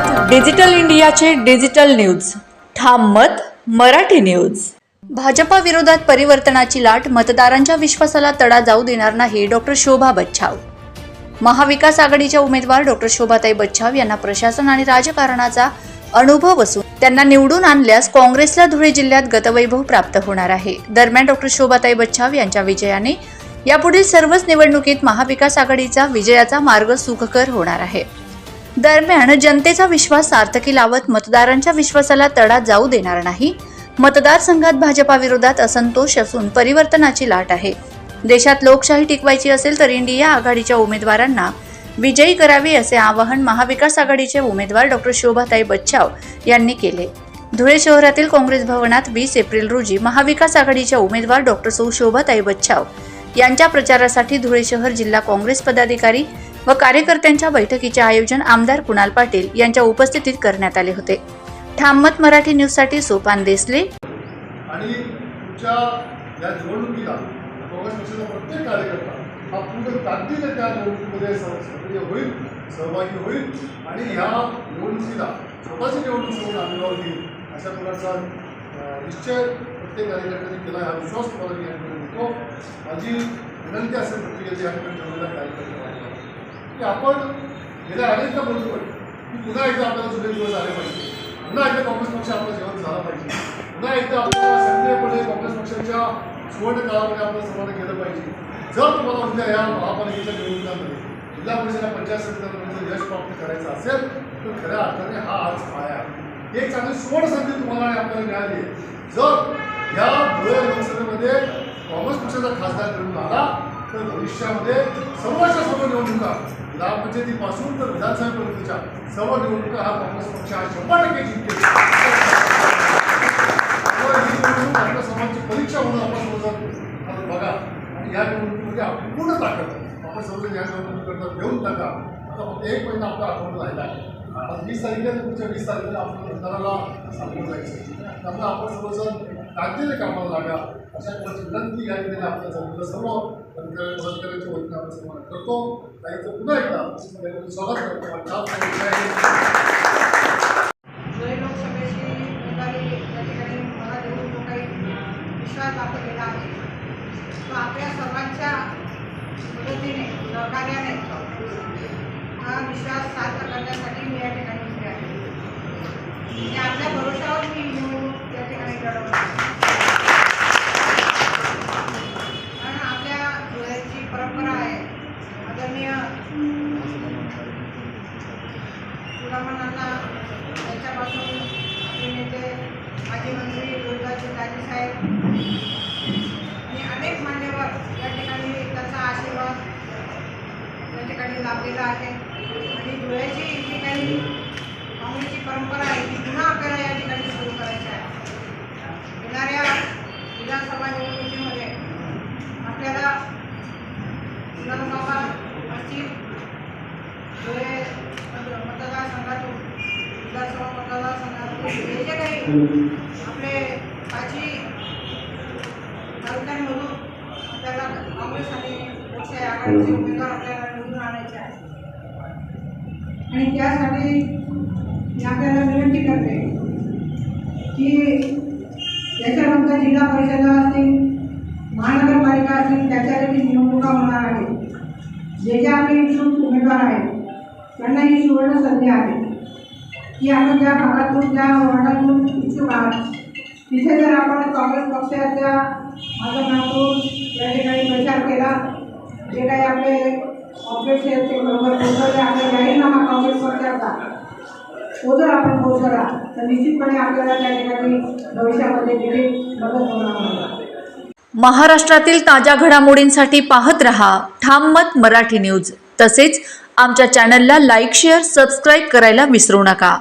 आहात डिजिटल इंडियाचे digital news. ठाम मत मराठी न्यूज. भाजपा विरोधात परिवर्तनाची लाट मतदारांच्या विश्वासाला तडा जाऊ देणार नाही डॉक्टर शोभा बच्छाव. महाविकास आघाडीच्या उमेदवार डॉक्टर शोभाताई बच्छाव यांना प्रशासन आणि राजकारणाचा अनुभव असून त्यांना निवडून आणल्यास काँग्रेसला धुळे जिल्ह्यात गतवैभव प्राप्त होणार आहे. दरम्यान डॉक्टर शोभाताई बच्छाव यांच्या विजयाने यापुढील सर्वच निवडणुकीत महाविकास आघाडीचा विजयाचा मार्ग सुखकर होणार आहे. दरम्यान जनतेचा विश्वास सार्थकी लावत मतदारांच्या विश्वासाला तडा जाऊ देणार नाही. मतदारसंघात भाजपा विरोधात असंतोष असून परिवर्तनाची लाट आहे. देशात लोकशाही टिकवायची असेल तर इंडिया आघाडीच्या उमेदवारांना विजयी करावे असे आवाहन महाविकास आघाडीचे उमेदवार डॉक्टर शोभाताई बच्चाव यांनी केले. धुळे शहरातील काँग्रेस भवनात वीस एप्रिल रोजी महाविकास आघाडीच्या उमेदवार डॉक्टर सौ शोभाताई बच्चाव यांच्या प्रचारासाठी धुळे शहर जिल्हा काँग्रेस पदाधिकारी व कार्यकर्त्यांच्या बैठकीचे आयोजन आमदार कुणाल पाटील यांच्या उपस्थितीत करण्यात आले होते. ठाममत मराठी न्यूजसाठी सोपान देसले. आणि तुमच्या या निवडणुकीला काँग्रेस पक्षाचा प्रत्येक कार्यकर्ता हा पूर्ण ताकदीने त्या निवडणुकीमध्ये सक्रिय होईल सहभागी होईल आणि ह्या निवडणुकीला स्वतःची निवडणूक समोर अशा प्रकारचा निश्चय प्रत्येक कार्यकर्त्यांनी केला हा विश्वास तुम्हाला मी देतो. माझी विनंती असेल प्रत्येकाची या ठेवलेल्या कार्यकर्त्यांना की आपण गेल्या अनेकदा बोलतोय की पुन्हा एकदा आपल्याला जुने दिवस आले पाहिजे. पुन्हा एकदा काँग्रेस पक्ष आपला जेवण झाला पाहिजे. पुन्हा एकदा आपल्याला सक्रियपणे काँग्रेस पक्षाच्या सुवर्ण काळामध्ये आपलं समाधान केलं पाहिजे. जर तुम्हाला उद्या या महापालिकेच्या निवडणुकांमध्ये जिल्हा परिषद पंचायत समित्यांमध्ये यश प्राप्त करायचं असेल तर खऱ्या अर्थाने हा आज पाया आहे. एक चांगली सुवर्ण संधी तुम्हाला आणि आपल्याला मिळाली जर या धुळे लोकसभेमध्ये काँग्रेस पक्षाचा खासदार निवडून आला तर भविष्यामध्ये सर्वच्या सर्व निवडणुका ग्रामपंचायतीपासून तर विधानसभेपर्यंतच्या सर्व निवडणुका हा काँग्रेस पक्ष हा शंभर टक्के जिंकेल. आपल्या समाजाची परीक्षा म्हणून आपण सर्वजण बघा आणि या निवडणुकीमध्ये आपण पूर्ण ताकद आपण सर्वजण या निवडणुकीकरता देऊन टाका. आता फक्त एक महिना आपला आठवण राहिला आहे. आता वीस तारखेला ते पुढच्या वीस तारखेला आपण मतदाराला सांगून जायचं त्यामुळे आपण सर्वजण ताकदीने कामाला लागा अशा प्रकारची विनंती या ठिकाणी आपल्या जवळ सर्व पदाधिकाऱ्यांच्या वतीने आपण सन्मान करतो. त्याचं पुन्हा एकदा स्वागत करतो. आणि या ठिकाणी मला देऊन काही विश्वास दाखवलेला आहे तो आपल्या सर्वांच्या मदतीने सहकार्याने हा विश्वास सार्थ करण्यासाठी मी या ठिकाणी उभे आहे. आपल्या भरोशावर ब्राह्मणांना त्यांच्यापासून आपले नेते माजी मंत्री दुर्गाजी दाजी साहेब आणि अनेक मान्यवर या ठिकाणी त्याचा आशीर्वाद या ठिकाणी लाभलेला आहे. आणि धुळ्याची जी काही काँग्रेसची परंपरा आहे ती पुन्हा आपल्याला या ठिकाणी सुरू करायची आहे. येणाऱ्या विधानसभा निवडणुकीमध्ये आपल्याला विधानसभा असतील धुळे मतदारसंघातून विधानसभा मतदारसंघातून हे जे काही आपले पाचही तालुक्यांमधून आपल्याला काँग्रेस आणि लोकशाही आघाडीचे उमेदवार आपल्याला निवडून आणायचे आणि त्यासाठी मी आपल्याला विनंती करते की त्याच्यानंतर जिल्हा परिषदा असतील महानगरपालिका असतील त्याच्या देखील निवडणुका होणार आहेत जे जे आपले इच्छुक उमेदवार आहेत त्यांना ही सुवर्ण संधी आहे. की आपण ज्या भागातून ज्या वॉर्डातून इच्छुक आहात. तिथे जर आपण काँग्रेस पक्षाच्या माध्यमातून या ठिकाणी प्रचार केला जे काही आपले ऑफिस ते बरोबर पोहोचवले आपले जाहीरनामा काँग्रेस पक्षाचा तो जर आपण पोहोचला तर निश्चितपणे आपल्याला त्या ठिकाणी भविष्यामध्ये देखील मदत होणार महाराष्ट्रातील ताज्या घडामोडींसाठी पाहत रहा ठाम मत मराठी न्यूज. तसेच आमच्या चॅनलला लाईक शेअर सबस्क्राईब करायला विसरू नका.